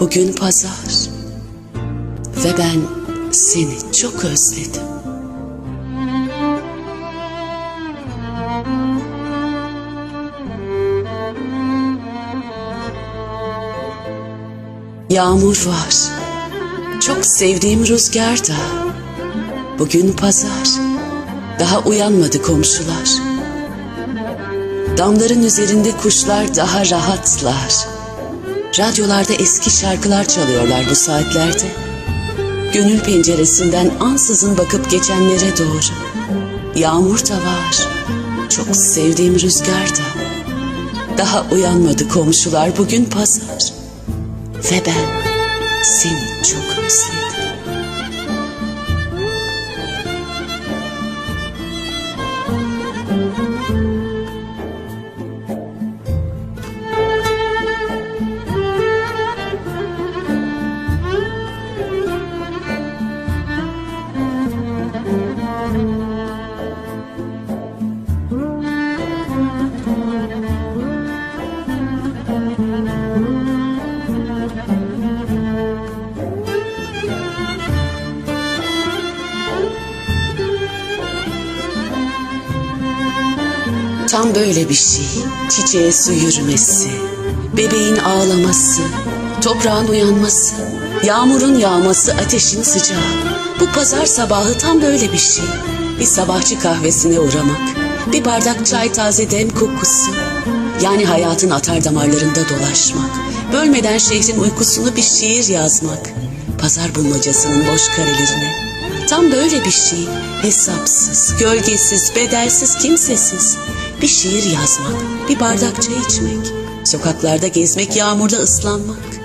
Bugün pazar ve ben seni çok özledim. Yağmur var. Çok sevdiğim rüzgar da. Bugün pazar. Daha uyanmadı komşular. Damların üzerinde kuşlar daha rahatlar. Radyolarda eski şarkılar çalıyorlar bu saatlerde. Gönül penceresinden ansızın bakıp geçenlere doğru. Yağmur da var. Çok sevdiğim rüzgar da. Daha uyanmadı komşular bugün pazar. Ve ben seni çok özledim. Tam böyle bir şey. Çiçeğe su yürümesi, bebeğin ağlaması, toprağın uyanması, yağmurun yağması, ateşin sıcağı. Bu pazar sabahı tam böyle bir şey. Bir sabahçı kahvesine uğramak, bir bardak çay taze dem kokusu. Yani hayatın atar damarlarında dolaşmak, bölmeden şehrin uykusunu bir şiir yazmak. Pazar bulmacasının boş karelerine. Tam böyle bir şey. Hesapsız, gölgesiz, bedelsiz, kimsesiz. Bir şiir yazmak, bir bardak çay içmek. Sokaklarda gezmek, yağmurda ıslanmak.